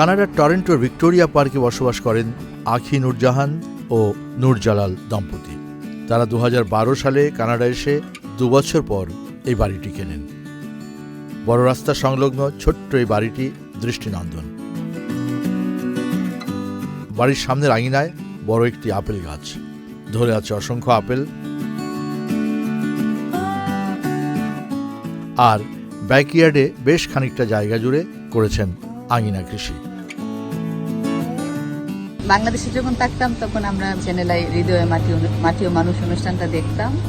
কানাডার টরেন্টোর ভিক্টোরিয়া পার্কে বসবাস করেন আখি নূরজাহান ও নূরজালাল দম্পতি। তারা দু হাজার বারো সালে কানাডা এসে দুবছর পর এই বাড়িটি কেনেন। বড় রাস্তা সংলগ্ন ছোট্ট এই বাড়িটি দৃষ্টিনন্দন। বাড়ির সামনের আঙিনায় বড় একটি আপেল গাছ। ধরে আছে অসংখ্য আপেল। আর ব্যাকইয়ার্ডে বেশ খানিকটা জায়গা জুড়ে করেছেন আঙিনা কৃষি। বাংলাদেশে যখন থাকতাম, তখন আমরা চ্যানেলাই হৃদয়ে মাটি অনু- মাটি ও মানুষ অনুষ্ঠানটা দেখতাম।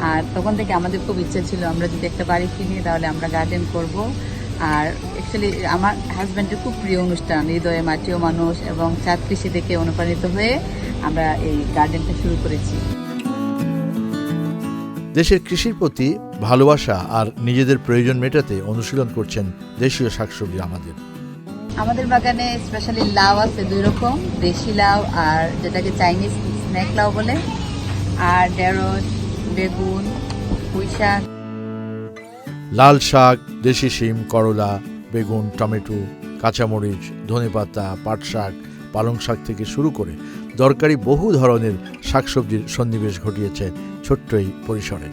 আর তখন থেকে আমাদের খুব ইচ্ছা ছিল, আমরা যদি একটা বাড়ি কিনি, তাহলে আমরা গার্ডেন করব। আর অ্যাকচুয়ালি আমার হাজব্যান্ডের খুব প্রিয় অনুষ্ঠান, হৃদয়ে মাটি ও মানুষ এবং চাঁদ কৃষি থেকে অনুপ্রাণিত হয়ে আমরা এই গার্ডেনটা শুরু করেছি। দেশের কৃষির প্রতি ভালোবাসা আর নিজেদের প্রয়োজন মেটাতে অনুশীলন করছেন দেশীয় শাকসবজি আমাদের। আমাদের বাগানে স্পেশালি লাউ আছে দুই রকম, দেশি লাউ আর যেটাকে চাইনিজ স্ন্যাক লাউ বলে, আর ঢেঁড়স, বেগুন পুঁই শাক লাল শাক, দেশি শিম, করলা, বেগুন, টমেটো, কাঁচামরিচ, ধনেপাতা পাট শাক পালং শাক থেকে শুরু করে দরকারি বহু ধরনের শাকসবজির সন্নিবেশ ঘটিয়েছে ছোট্ট এই পরিসরে।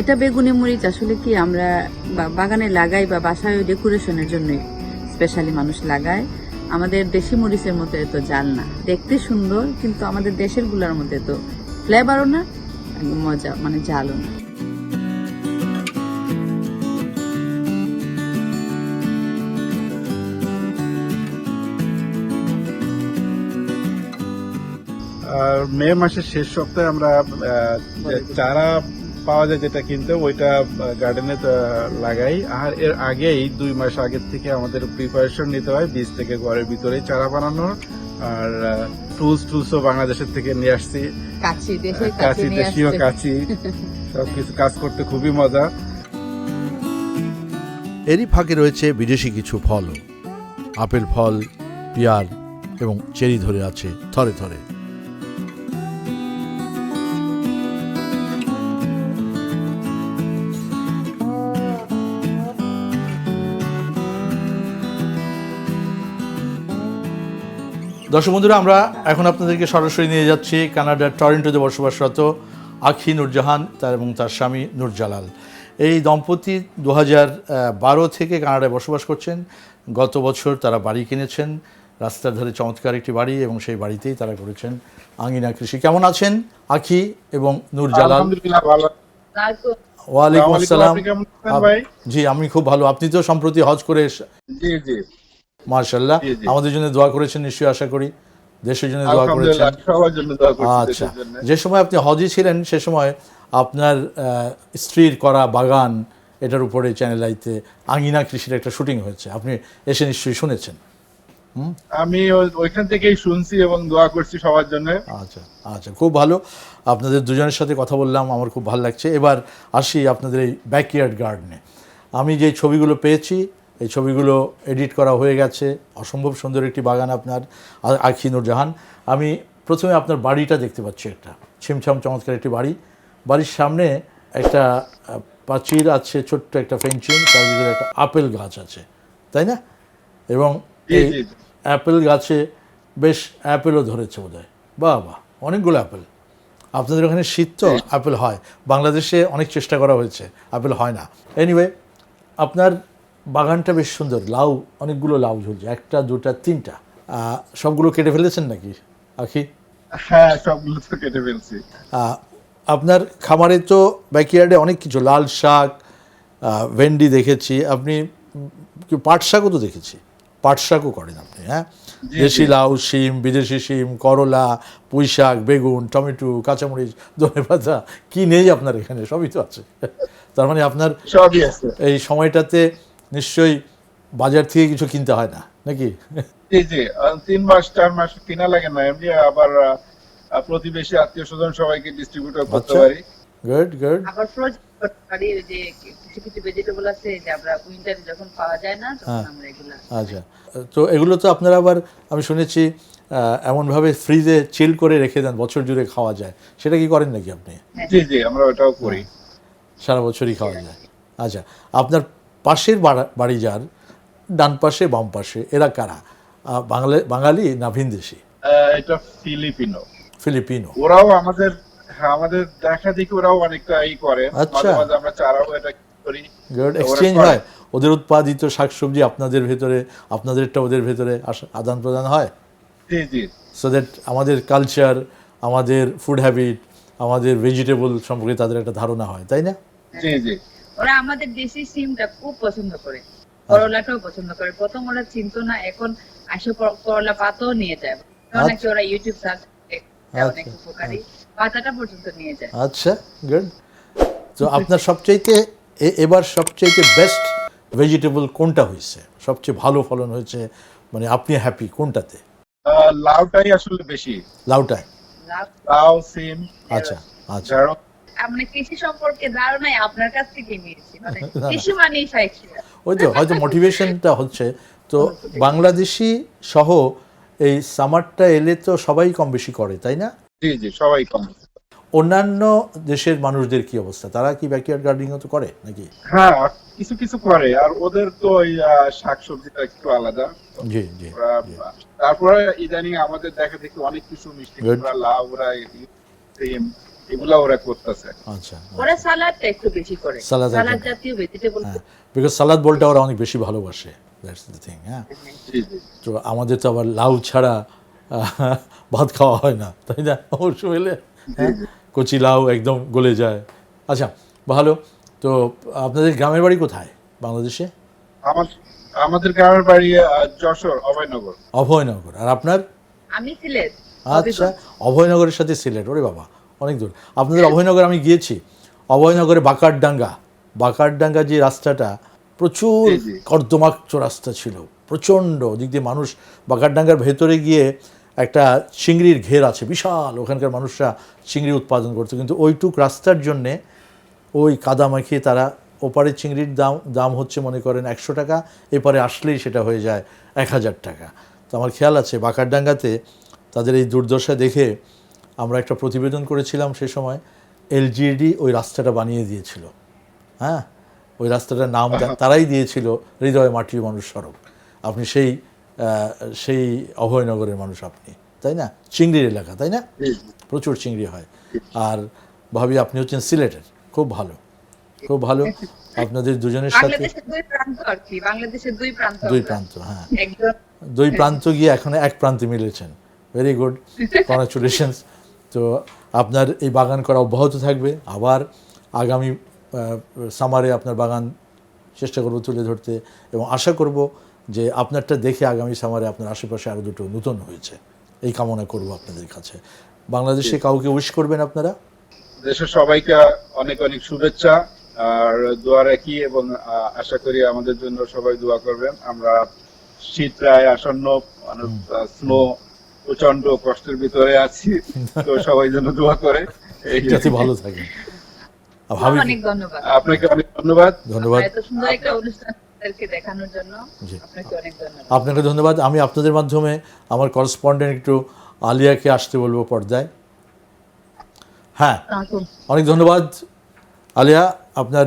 এটা বেগুনি মরিচ আসলে কি আমরা বাগানে লাগাই বা বাসায় ডেকোরেশনের জন্য স্পেশালি মানুষ লাগায়। আমাদের দেশি মরিচের মতো এত জাল না। দেখতে সুন্দর কিন্তু আমাদের দেশেরগুলার মধ্যে তো ফ্লেভারও না মজা মানে জালও না। আর মে মাসের শেষ সপ্তাহে আমরা চারা পাওয়া যায় যেটা কিনতে ওইটা গার্ডেনে লাগাই। আর এর আগেই দুই মাস আগের থেকে আমাদের প্রিপারেশন নিতে হয় বীজ থেকে ঘরের ভিতরেই চারা বানানোর। আর টুলস টুলসও বাংলাদেশের থেকে নিয়ে আসছি। কাছি দেশীয় কাছি সবকিছু কাজ করতে খুবই মজা। এরই ফাঁকে রয়েছে বিদেশি কিছু ফল। আপেল ফল পিয়ার এবং চেরি ধরে আছে থরে থরে। দর্শক বন্ধুরা আমরা এখন আপনাদেরকে সরাসরি নিয়ে যাচ্ছি কানাডার টরেন্টোতে বসবাসরত আখি নূরজাহান তার এবং তার স্বামী নূরজালাল। এই দম্পতি দু বারো থেকে কানাডায় বসবাস করছেন। গত বছর তারা বাড়ি কিনেছেন। রাস্তার ধারে চমৎকার একটি বাড়ি এবং সেই বাড়িতেই তারা করেছেন আঙ্গিনা কৃষি। কেমন আছেন আখি এবং নূরজালাল? ওয়ালাইকুম আসসালাম? জি আমি খুব ভালো। আপনি তো সম্প্রতি হজ করে জি জি। মার্শাল্লাহ। আমাদের জন্য দোয়া করেছেন নিশ্চয়ই আশা করি। দেশের জন্য দোয়া করেছেন। আচ্ছা। যে সময় আপনি হজে ছিলেন সে সময় আপনার স্ত্রীর করা বাগান এটার উপরে চ্যানেল আইতে আঙ্গিনা কৃষির একটা শুটিং হয়েছে। আপনি এসে নিশ্চয়ই শুনেছেন। আমি ওইখান থেকেই শুনছি এবং দোয়া করছি সবার জন্য। আচ্ছা আচ্ছা খুব ভালো। আপনাদের দুজনের সাথে কথা বললাম আমার খুব ভালো লাগছে। এবার আসি আপনাদের এই ব্যাকইয়ার্ড গার্ডেনে আমি যে ছবিগুলো পেয়েছি এই ছবিগুলো এডিট করা হয়ে গেছে। অসম্ভব সুন্দর একটি বাগান আপনার আখি নূরজাহান। আমি প্রথমে আপনার বাড়িটা দেখতে পাচ্ছি একটা। ছিমছাম চমৎকার একটি বাড়ি। বাড়ির সামনে একটা প্রাচীর আছে ছোট্ট একটা ফেঞ্চিং তার ভিতরে একটা আপেল গাছ আছে। তাই না? এবং এই। অ্যাপেল গাছে বেশ অ্যাপেলও ধরেছে বোধ হয় বাহ বাহ অনেকগুলো অ্যাপেল আপনাদের ওখানে শীত তো অ্যাপেল হয়। বাংলাদেশে অনেক চেষ্টা করা হয়েছে অ্যাপেল হয় না। এনিওয়ে আপনার বাগানটা বেশ সুন্দর লাউ অনেকগুলো লাউ ঝুলছে একটা দুটা তিনটা। সবগুলো কেটে ফেলেছেন নাকি আখি? হ্যাঁ সবগুলো তো কেটে ফেলছি। আপনার খামারে তো ব্যাকইয়ার্ডে অনেক কিছু লাল শাক ভেন্ডি দেখেছি আপনি পাট শাকও তো দেখেছি? পাট শাকও করেন আপনি হ্যাঁ? দেশি লাউ শিম বিদেশি শিম করলা পুঁই শাক বেগুন টমেটো কাঁচামরিচ ধনেপাতা কি নেই আপনার এখানে সবই তো আছে। তার মানে আপনার এই সময়টাতে নিশ্চয়ই বাজার থেকে কিছু কিনতে হয় না নাকি? জি জি তিন মাস চার মাস কিনা লাগে না এমনি আবার প্রতিবেশী আত্মীয় স্বজন সবাইকে ডিস্ট্রিবিউট করতে আচ্ছা। পারি। গুড গুড আবার করতে পারি যে কিছু কিছু ভেজিটেবল আছে যে আমরা উইন্টারে যখন পাওয়া যায় না তখন হ্যাঁ। আমরা এগুলা আচ্ছা। তো এগুলো তো আপনারা আবার আমি শুনেছি আহ, এমনভাবে ফ্রিজে চিল করে রেখে দেন বছর জুড়ে খাওয়া যায়। সেটা কি করেন নাকি আপনি? জি জি আমরা ওটাও করি। সারা বছরই খাওয়া যায়। আচ্ছা আপনার পাশের বাড়ি যার ডান পাশে বাম পাশে এরা কারা? বাংলা বাঙালি না ভিনদেশি এটা ফিলিপিনো। ফিলিপিনো। ওরাও আমাদের হ্যাঁ আমাদের দেখা দেখি ওরাও অনেকটা ই করে। আচ্ছা। আমরা চারাও এটা করি। গুড এক্সচেঞ্জ হয়। ওদের উৎপাদিত শাকসবজি আপনাদের ভেতরে আপনাদেরটা ওদের ভেতরে আদান প্রদান হয়? জি জি। সো দ্যাট আমাদের কালচার আমাদের ফুড হ্যাবিট আমাদের ভেজিটেবল সম্পর্কে তাদের একটা ধারণা হয় তাই না? জি জি। ওরা আমাদের দেশি সিমটা খুব পছন্দ করে। করলাটাও পছন্দ করে। প্রথম ওরা চিনতো না এখন আসে করলা পাতাও নিয়ে যায়। অনেকে ওরা ইউটিউব সার্চ অনেক আচ্ছা, উপকারী। পাতাটা পর্যন্ত নিয়ে যায়। আচ্ছা গুড তো আপনার সবচাইতে এবার সবচাইতে বেস্ট ভেজিটেবল কোনটা হয়েছে? সবচেয়ে ভালো ফলন হয়েছে মানে আপনি হ্যাপি কোনটাতে? লাউটাই আসলে বেশি। লাউটায় লাভ- লাউ সিম আচ্ছা আচ্ছা। মানে কৃষি সম্পর্কে ধারণাই আপনার কাছ থেকে নিয়েছি। মানে। কৃষি মানেই ওই তো হয়তো মোটিভেশনটা হচ্ছে। তো বাংলাদেশি সহ এই সামারটা এলে তো সবাই কম বেশি করে তাই না? জি জি সবাই কম অন্যান্য দেশের মানুষদের কি অবস্থা? তারা কি ব্যাকইয়ার্ড গার্ডেনিং তো করে নাকি? হ্যাঁ কিছু কিছু করে। আর ওদের তো ওই শাকসবজিটা একটু আলাদা। জি জি তারপরে ইদানিং আমাদের দেখা দেখি অনেক কিছু মিষ্টি Good. এগুলা ওরা করতেছে। আচ্ছা ওরা সালাদটা একটু বেশি করে। সালাদ সালাদ জাতীয় ভেজিটেবল হ্যাঁ বিকজ সালাদ বলটা ওরা অনেক বেশি ভালোবাসে। দ্যাটস দ্য থিং হ্যাঁ। জি জি। তো আমাদের তো আবার লাউ ছাড়া ভাত খাওয়া হয় না। তাই না? অবশ্য এলে হ্যাঁ কচি লাউ একদম গলে যায়। আচ্ছা ভালো। তো আপনাদের গ্রামের বাড়ি কোথায়? বাংলাদেশে? আমার আমাদের গ্রামের বাড়ি যশোর অভয়নগর। অভয়নগর। আর আপনার? আমি সিলেট আচ্ছা অভয়নগরের সাথে সিলেট। ওরে বাবা। অনেক দূর। আপনাদের অভয়নগর আমি গিয়েছি। অভয়নগরে বাকারডাঙ্গা। বাকারডাঙ্গা যে রাস্তাটা প্রচুর। কর্দমাক্ত রাস্তা ছিল। প্রচণ্ড দিক দিয়ে মানুষ বাকারডাঙ্গার ভেতরে গিয়ে একটা চিংড়ির ঘের আছে বিশাল। ওখানকার মানুষরা চিংড়ি উৎপাদন করতো। কিন্তু ওইটুক রাস্তার জন্যে ওই কাদা মাখিয়ে তারা ওপারে চিংড়ির দাম দাম হচ্ছে মনে করেন একশো টাকা এপারে আসলেই সেটা হয়ে যায় এক হাজার টাকা। তো আমার খেয়াল আছে বাকারডাঙ্গাতে তাদের এই দুর্দশা দেখে আমরা একটা প্রতিবেদন করেছিলাম সে সময় এলজিডি ওই রাস্তাটা বানিয়ে দিয়েছিল। হ্যাঁ? ওই রাস্তাটার নাম তারাই দিয়েছিল হৃদয় মাটির মানুষ সড়ক আপনি সেই আহ, সেই অভয়নগরের মানুষ আপনি তাই না? চিংড়ির এলাকা তাই না? প্রচুর চিংড়ি হয়। আর ভাবি আপনি হচ্ছেন সিলেটের খুব ভালো। খুব ভালো। আপনাদের দুজনের সাথে দুই। প্রান্ত হ্যাঁ। দুই প্রান্ত গিয়ে এখন এক প্রান্তে মিলেছেন। ভেরি গুড কংগ্রাচুলেশনস তো আপনার এই বাগান করা অব্যাহত থাকবে। আবার আগামী সামারে আপনার বাগান চেষ্টা করব তুলে ধরতে এবং আশা করব যে আপনারটা দেখে আগামী সামারে আপনার আশেপাশে আরও দুটো নতুন হয়েছে। এই কামনা করব আপনাদের কাছে। বাংলাদেশে কাউকে উইশ করবেন আপনারা? দেশের সবাইকে অনেক অনেক শুভেচ্ছা। আর দোয়া রাখি এবং আশা করি আমাদের জন্য সবাই দোয়া করবেন। আমরা শীত প্রায় আসন্ন স্নো প্রচণ্ড কষ্টের ভিতরে আছি। তো সবাই যেন দোয়া করে। এই যাতে ভালো অনেক ধন্যবাদ। আপনাকে অনেক ধন্যবাদ। ধন্যবাদ। এত সুন্দর একটা অনুষ্ঠান দেখানোর জন্য আপনাকে অনেক ধন্যবাদ। আপনাকে ধন্যবাদ। আমি আপনাদের মাধ্যমে আমার করসপন্ডেন্ট একটু আলিয়াকে আসতে বলব পর্দায়। হ্যাঁ অনেক ধন্যবাদ। আলিয়া আপনার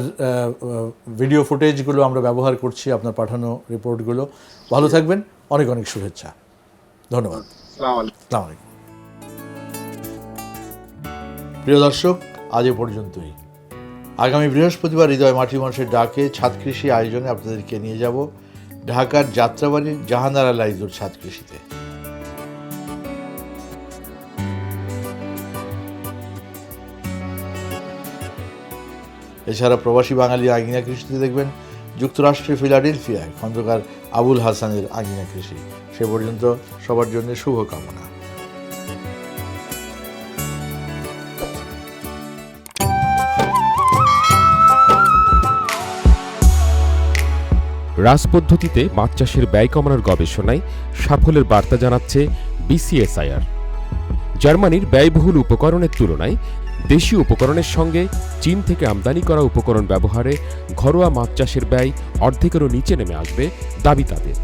ভিডিও ফুটেজগুলো আমরা ব্যবহার করছি আপনার পাঠানো রিপোর্টগুলো ভালো থাকবেন। অনেক অনেক শুভেচ্ছা। ধন্যবাদ। প্রিয় দর্শক, আজ এ পর্যন্তই। আগামী বৃহস্পতিবার হৃদয় মাটি মানুষের ডাকে ছাদ কৃষি আয়োজনে আপনাদেরকে নিয়ে যাব ঢাকার যাত্রাবাড়ির জাহানারা লাইজুর ছাদ কৃষিতে। এছাড়া প্রবাসী বাঙালি আঙিনা কৃষিতে দেখবেন যুক্তরাষ্ট্রের ফিলাডেলফিয়ায় খন্দকার আবুল হাসানের আঙিনা কৃষি। সে পর্যন্ত সবার জন্য শুভকামনা। রাস পদ্ধতিতে মাছ চাষের ব্যয় কমানোর গবেষণায় সাফল্যের বার্তা জানাচ্ছে বিসিএসআইআর। জার্মানির ব্যয়বহুল উপকরণের তুলনায় দেশীয় উপকরণের সঙ্গে চীন থেকে আমদানি করা উপকরণ ব্যবহারে ঘরোয়া মাছ চাষের ব্যয় অর্ধেকেরও নিচে নেমে আসবে দাবি তাদের।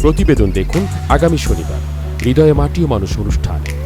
প্রতিবেদন দেখুন আগামী শনিবার। হৃদয়ে মাটি ও মানুষ অনুষ্ঠানে।